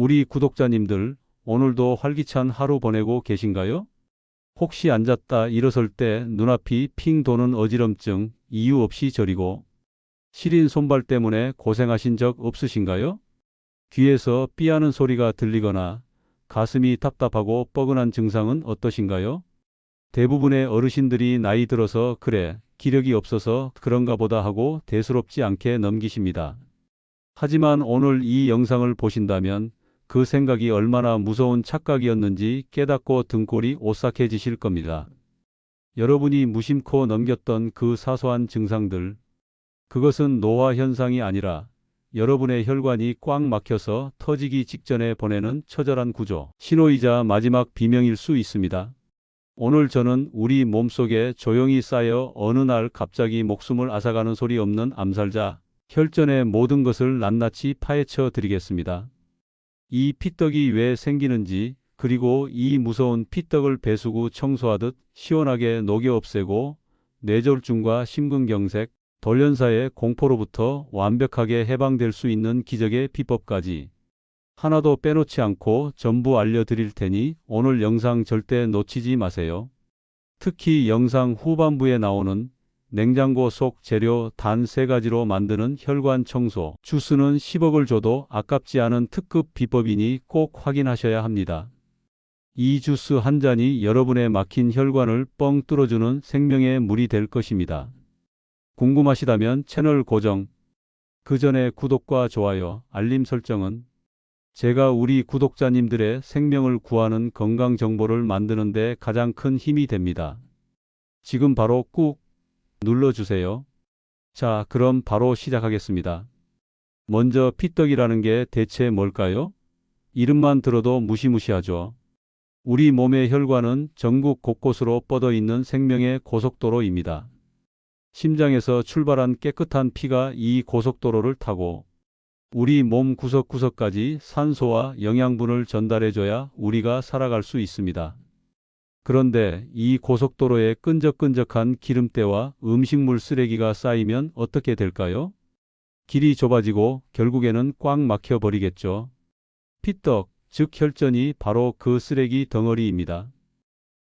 우리 구독자님들, 오늘도 활기찬 하루 보내고 계신가요? 혹시 앉았다 일어설 때 눈앞이 핑 도는 어지럼증, 이유 없이 저리고 시린 손발 때문에 고생하신 적 없으신가요? 귀에서 삐하는 소리가 들리거나 가슴이 답답하고 뻐근한 증상은 어떠신가요? 대부분의 어르신들이 나이 들어서 그래, 기력이 없어서 그런가 보다 하고 대수롭지 않게 넘기십니다. 하지만 오늘 이 영상을 보신다면 그 생각이 얼마나 무서운 착각이었는지 깨닫고 등골이 오싹해지실 겁니다. 여러분이 무심코 넘겼던 그 사소한 증상들, 그것은 노화 현상이 아니라 여러분의 혈관이 꽉 막혀서 터지기 직전에 보내는 처절한 구조, 신호이자 마지막 비명일 수 있습니다. 오늘 저는 우리 몸속에 조용히 쌓여 어느 날 갑자기 목숨을 앗아가는 소리 없는 암살자, 혈전의 모든 것을 낱낱이 파헤쳐 드리겠습니다. 이 피떡이 왜 생기는지, 그리고 이 무서운 피떡을 배수구 청소하듯 시원하게 녹여 없애고 뇌졸중과 심근경색, 돌연사의 공포로부터 완벽하게 해방될 수 있는 기적의 비법까지 하나도 빼놓지 않고 전부 알려드릴 테니 오늘 영상 절대 놓치지 마세요. 특히 영상 후반부에 나오는 냉장고 속 재료 단 세 가지로 만드는 혈관 청소 주스는 10억을 줘도 아깝지 않은 특급 비법이니 꼭 확인하셔야 합니다. 이 주스 한 잔이 여러분의 막힌 혈관을 뻥 뚫어주는 생명의 물이 될 것입니다. 궁금하시다면 채널 고정, 그 전에 구독과 좋아요, 알림 설정은 제가 우리 구독자님들의 생명을 구하는 건강 정보를 만드는데 가장 큰 힘이 됩니다. 지금 바로 꾹 눌러주세요. 자, 그럼 바로 시작하겠습니다. 먼저 피떡이라는 게 대체 뭘까요? 이름만 들어도 무시무시하죠. 우리 몸의 혈관은 전국 곳곳으로 뻗어 있는 생명의 고속도로입니다. 심장에서 출발한 깨끗한 피가 이 고속도로를 타고 우리 몸 구석구석까지 산소와 영양분을 전달해줘야 우리가 살아갈 수 있습니다. 그런데 이 고속도로에 끈적끈적한 기름때와 음식물 쓰레기가 쌓이면 어떻게 될까요? 길이 좁아지고 결국에는 꽉 막혀 버리겠죠. 피떡, 즉 혈전이 바로 그 쓰레기 덩어리입니다.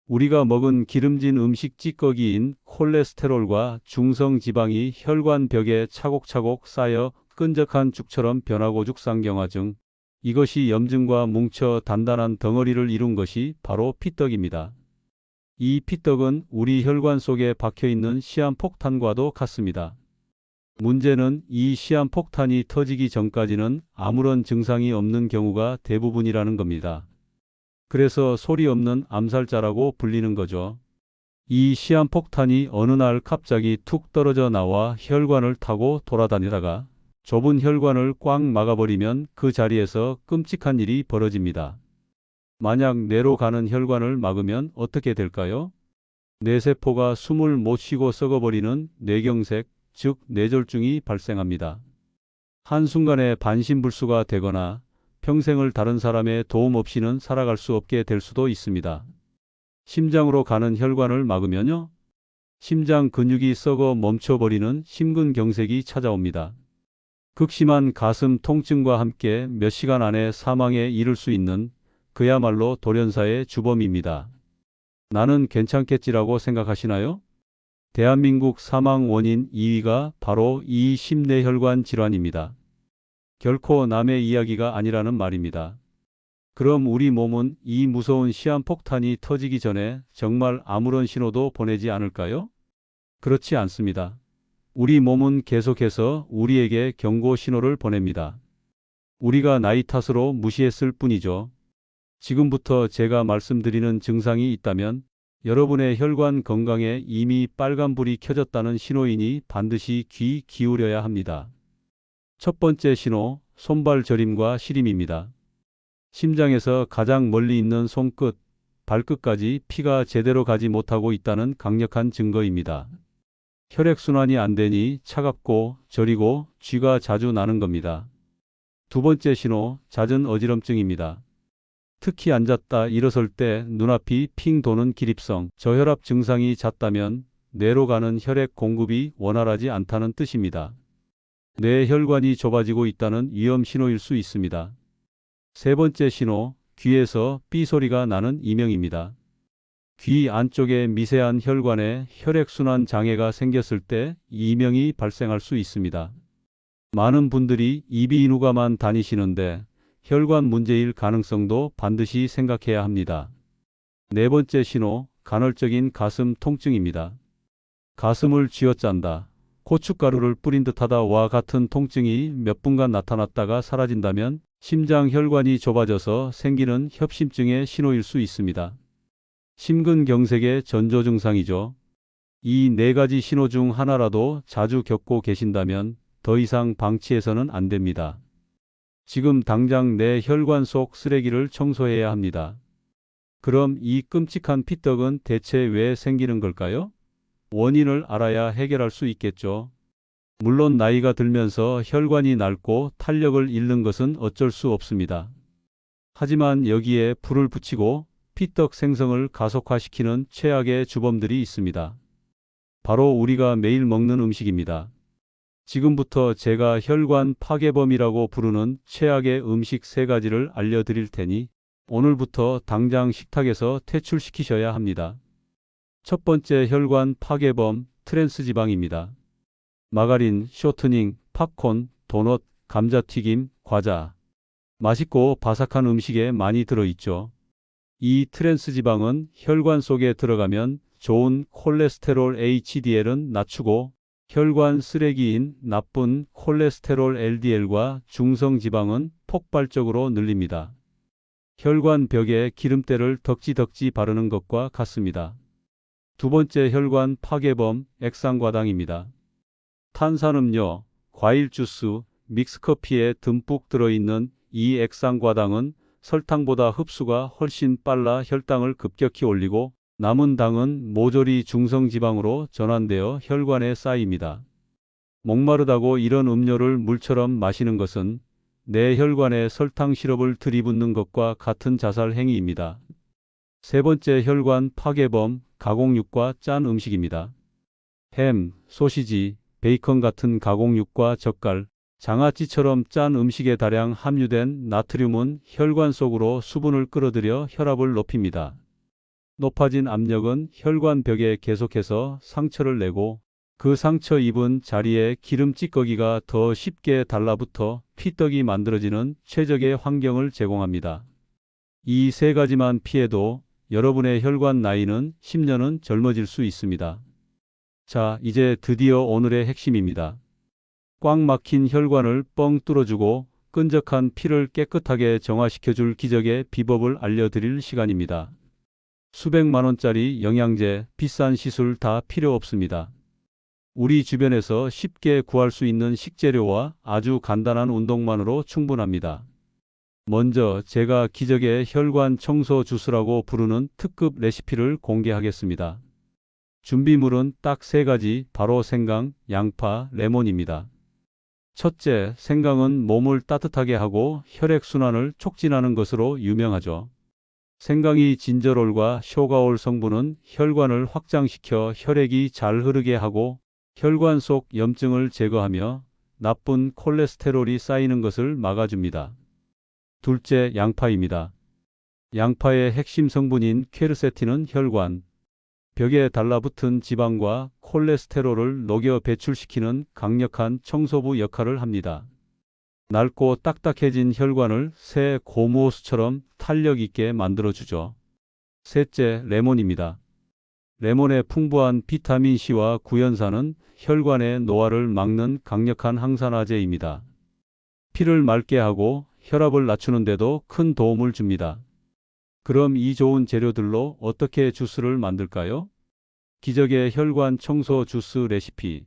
우리가 먹은 기름진 음식 찌꺼기인 콜레스테롤과 중성 지방이 혈관 벽에 차곡차곡 쌓여 끈적한 죽처럼 변하고 죽상경화증, 이것이 염증과 뭉쳐 단단한 덩어리를 이룬 것이 바로 피떡입니다. 이 피떡은 우리 혈관 속에 박혀 있는 시한폭탄과도 같습니다. 문제는 이 시한폭탄이 터지기 전까지는 아무런 증상이 없는 경우가 대부분이라는 겁니다. 그래서 소리 없는 암살자라고 불리는 거죠. 이 시한폭탄이 어느 날 갑자기 툭 떨어져 나와 혈관을 타고 돌아다니다가 좁은 혈관을 꽉 막아버리면 그 자리에서 끔찍한 일이 벌어집니다. 만약 뇌로 가는 혈관을 막으면 어떻게 될까요? 뇌세포가 숨을 못 쉬고 썩어버리는 뇌경색, 즉 뇌졸중이 발생합니다. 한순간에 반신불수가 되거나 평생을 다른 사람의 도움 없이는 살아갈 수 없게 될 수도 있습니다. 심장으로 가는 혈관을 막으면요. 심장 근육이 썩어 멈춰버리는 심근경색이 찾아옵니다. 극심한 가슴 통증과 함께 몇 시간 안에 사망에 이를 수 있는 그야말로 돌연사의 주범입니다. 나는 괜찮겠지라고 생각하시나요? 대한민국 사망 원인 2위가 바로 이 심내혈관 질환입니다. 결코 남의 이야기가 아니라는 말입니다. 그럼 우리 몸은 이 무서운 시한폭탄이 터지기 전에 정말 아무런 신호도 보내지 않을까요? 그렇지 않습니다. 우리 몸은 계속해서 우리에게 경고 신호를 보냅니다. 우리가 나이 탓으로 무시했을 뿐이죠. 지금부터 제가 말씀드리는 증상이 있다면 여러분의 혈관 건강에 이미 빨간불이 켜졌다는 신호이니 반드시 귀 기울여야 합니다. 첫 번째 신호, 손발 저림과 시림입니다. 심장에서 가장 멀리 있는 손끝, 발끝까지 피가 제대로 가지 못하고 있다는 강력한 증거입니다. 혈액순환이 안 되니 차갑고 저리고 쥐가 자주 나는 겁니다. 두 번째 신호, 잦은 어지럼증입니다. 특히 앉았다 일어설 때 눈앞이 핑 도는 기립성, 저혈압 증상이 잦다면 뇌로 가는 혈액 공급이 원활하지 않다는 뜻입니다. 뇌 혈관이 좁아지고 있다는 위험 신호일 수 있습니다. 세 번째 신호, 귀에서 삐 소리가 나는 이명입니다. 귀 안쪽에 미세한 혈관에 혈액순환 장애가 생겼을 때 이명이 발생할 수 있습니다. 많은 분들이 이비인후과만 다니시는데 혈관 문제일 가능성도 반드시 생각해야 합니다. 네 번째 신호, 간헐적인 가슴 통증입니다. 가슴을 쥐어짠다. 고춧가루를 뿌린 듯하다와 같은 통증이 몇 분간 나타났다가 사라진다면 심장 혈관이 좁아져서 생기는 협심증의 신호일 수 있습니다. 심근경색의 전조 증상이죠. 이 네 가지 신호 중 하나라도 자주 겪고 계신다면 더 이상 방치해서는 안 됩니다. 지금 당장 내 혈관 속 쓰레기를 청소해야 합니다. 그럼 이 끔찍한 피떡은 대체 왜 생기는 걸까요? 원인을 알아야 해결할 수 있겠죠. 물론 나이가 들면서 혈관이 낡고 탄력을 잃는 것은 어쩔 수 없습니다. 하지만 여기에 불을 붙이고 피떡 생성을 가속화시키는 최악의 주범들이 있습니다. 바로 우리가 매일 먹는 음식입니다. 지금부터 제가 혈관 파괴범이라고 부르는 최악의 음식 세 가지를 알려드릴 테니 오늘부터 당장 식탁에서 퇴출시키셔야 합니다. 첫 번째 혈관 파괴범 트랜스 지방입니다. 마가린, 쇼트닝, 팝콘, 도넛, 감자튀김, 과자. 맛있고 바삭한 음식에 많이 들어있죠. 이 트랜스 지방은 혈관 속에 들어가면 좋은 콜레스테롤 HDL은 낮추고 혈관 쓰레기인 나쁜 콜레스테롤 LDL과 중성 지방은 폭발적으로 늘립니다. 혈관 벽에 기름때를 덕지덕지 바르는 것과 같습니다. 두 번째 혈관 파괴범 액상과당입니다. 탄산음료, 과일 주스, 믹스커피에 듬뿍 들어있는 이 액상과당은 설탕보다 흡수가 훨씬 빨라 혈당을 급격히 올리고 남은 당은 모조리 중성지방으로 전환되어 혈관에 쌓입니다. 목마르다고 이런 음료를 물처럼 마시는 것은 내 혈관에 설탕 시럽을 들이붓는 것과 같은 자살 행위입니다. 세 번째 혈관 파괴범 가공육과 짠 음식입니다. 햄, 소시지, 베이컨 같은 가공육과 젓갈, 장아찌처럼 짠 음식에 다량 함유된 나트륨은 혈관 속으로 수분을 끌어들여 혈압을 높입니다. 높아진 압력은 혈관 벽에 계속해서 상처를 내고 그 상처 입은 자리에 기름 찌꺼기가 더 쉽게 달라붙어 피떡이 만들어지는 최적의 환경을 제공합니다. 이 세 가지만 피해도 여러분의 혈관 나이는 10년은 젊어질 수 있습니다. 자, 이제 드디어 오늘의 핵심입니다. 꽉 막힌 혈관을 뻥 뚫어주고 끈적한 피를 깨끗하게 정화시켜줄 기적의 비법을 알려드릴 시간입니다. 수백만 원짜리 영양제, 비싼 시술 다 필요 없습니다. 우리 주변에서 쉽게 구할 수 있는 식재료와 아주 간단한 운동만으로 충분합니다. 먼저 제가 기적의 혈관 청소 주스라고 부르는 특급 레시피를 공개하겠습니다. 준비물은 딱 세 가지, 바로 생강, 양파, 레몬입니다. 첫째, 생강은 몸을 따뜻하게 하고 혈액순환을 촉진하는 것으로 유명하죠. 생강이 진저롤과 쇼가올 성분은 혈관을 확장시켜 혈액이 잘 흐르게 하고 혈관 속 염증을 제거하며 나쁜 콜레스테롤이 쌓이는 것을 막아줍니다. 둘째, 양파입니다. 양파의 핵심 성분인 퀘르세틴은 혈관, 벽에 달라붙은 지방과 콜레스테롤을 녹여 배출시키는 강력한 청소부 역할을 합니다. 낡고 딱딱해진 혈관을 새 고무호수처럼 탄력 있게 만들어주죠. 셋째, 레몬입니다. 레몬의 풍부한 비타민 C와 구연산은 혈관의 노화를 막는 강력한 항산화제입니다. 피를 맑게 하고 혈압을 낮추는데도 큰 도움을 줍니다. 그럼 이 좋은 재료들로 어떻게 주스를 만들까요? 기적의 혈관 청소 주스 레시피.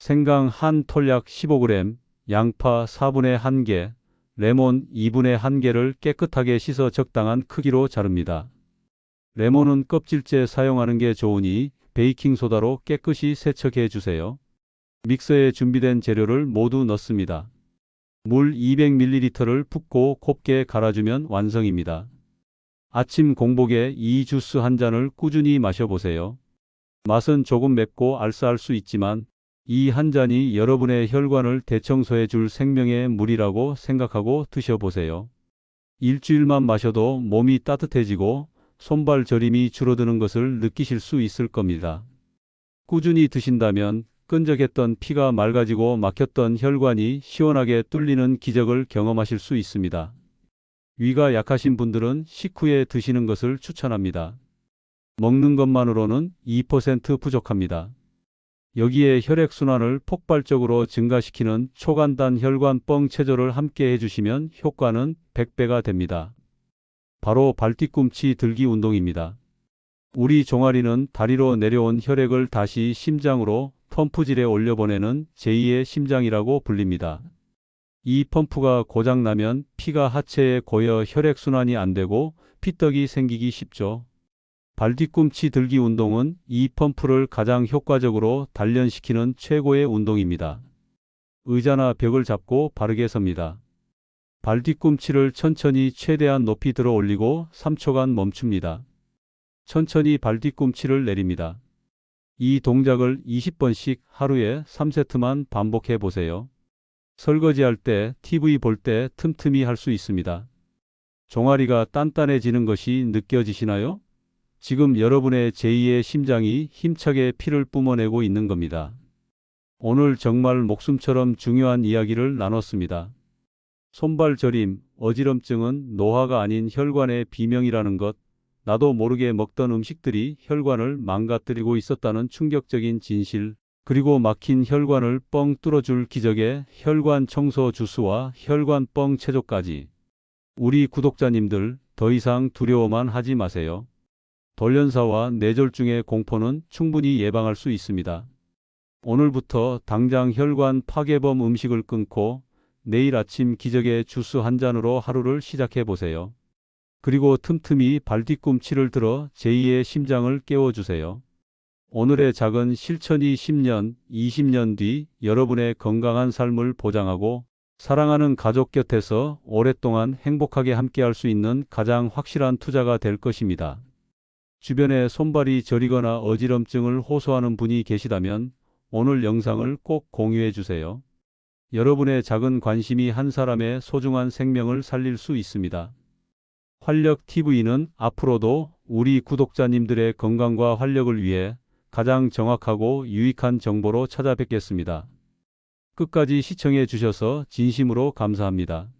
생강 한 톨약 15g, 양파 4분의 1개, 레몬 2분의 1개를 깨끗하게 씻어 적당한 크기로 자릅니다. 레몬은 껍질째 사용하는 게 좋으니 베이킹소다로 깨끗이 세척해 주세요. 믹서에 준비된 재료를 모두 넣습니다. 물 200ml를 붓고 곱게 갈아주면 완성입니다. 아침 공복에 이 주스 한 잔을 꾸준히 마셔보세요. 맛은 조금 맵고 알싸할 수 있지만 이 한 잔이 여러분의 혈관을 대청소해 줄 생명의 물이라고 생각하고 드셔보세요. 일주일만 마셔도 몸이 따뜻해지고 손발 저림이 줄어드는 것을 느끼실 수 있을 겁니다. 꾸준히 드신다면 끈적했던 피가 맑아지고 막혔던 혈관이 시원하게 뚫리는 기적을 경험하실 수 있습니다. 위가 약하신 분들은 식후에 드시는 것을 추천합니다. 먹는 것만으로는 2% 부족합니다. 여기에 혈액순환을 폭발적으로 증가시키는 초간단 혈관뻥 체조를 함께 해주시면 효과는 100배가 됩니다. 바로 발뒤꿈치 들기 운동입니다. 우리 종아리는 다리로 내려온 혈액을 다시 심장으로 펌프질에 올려보내는 제2의 심장이라고 불립니다. 이 펌프가 고장나면 피가 하체에 고여 혈액순환이 안 되고 피떡이 생기기 쉽죠. 발뒤꿈치 들기 운동은 이 펌프를 가장 효과적으로 단련시키는 최고의 운동입니다. 의자나 벽을 잡고 바르게 섭니다. 발뒤꿈치를 천천히 최대한 높이 들어 올리고 3초간 멈춥니다. 천천히 발뒤꿈치를 내립니다. 이 동작을 20번씩 하루에 3세트만 반복해 보세요. 설거지할 때, TV 볼 때 틈틈이 할 수 있습니다. 종아리가 단단해지는 것이 느껴지시나요? 지금 여러분의 제2의 심장이 힘차게 피를 뿜어내고 있는 겁니다. 오늘 정말 목숨처럼 중요한 이야기를 나눴습니다. 손발 저림, 어지럼증은 노화가 아닌 혈관의 비명이라는 것, 나도 모르게 먹던 음식들이 혈관을 망가뜨리고 있었다는 충격적인 진실, 그리고 막힌 혈관을 뻥 뚫어줄 기적의 혈관 청소 주스와 혈관 뻥 체조까지. 우리 구독자님들 더 이상 두려워만 하지 마세요. 돌연사와 뇌졸중의 공포는 충분히 예방할 수 있습니다. 오늘부터 당장 혈관 파괴범 음식을 끊고 내일 아침 기적의 주스 한 잔으로 하루를 시작해 보세요. 그리고 틈틈이 발뒤꿈치를 들어 제2의 심장을 깨워주세요. 오늘의 작은 실천이 10년, 20년 뒤 여러분의 건강한 삶을 보장하고 사랑하는 가족 곁에서 오랫동안 행복하게 함께할 수 있는 가장 확실한 투자가 될 것입니다. 주변에 손발이 저리거나 어지럼증을 호소하는 분이 계시다면 오늘 영상을 꼭 공유해 주세요. 여러분의 작은 관심이 한 사람의 소중한 생명을 살릴 수 있습니다. 활력 TV는 앞으로도 우리 구독자님들의 건강과 활력을 위해 가장 정확하고 유익한 정보로 찾아뵙겠습니다. 끝까지 시청해 주셔서 진심으로 감사합니다.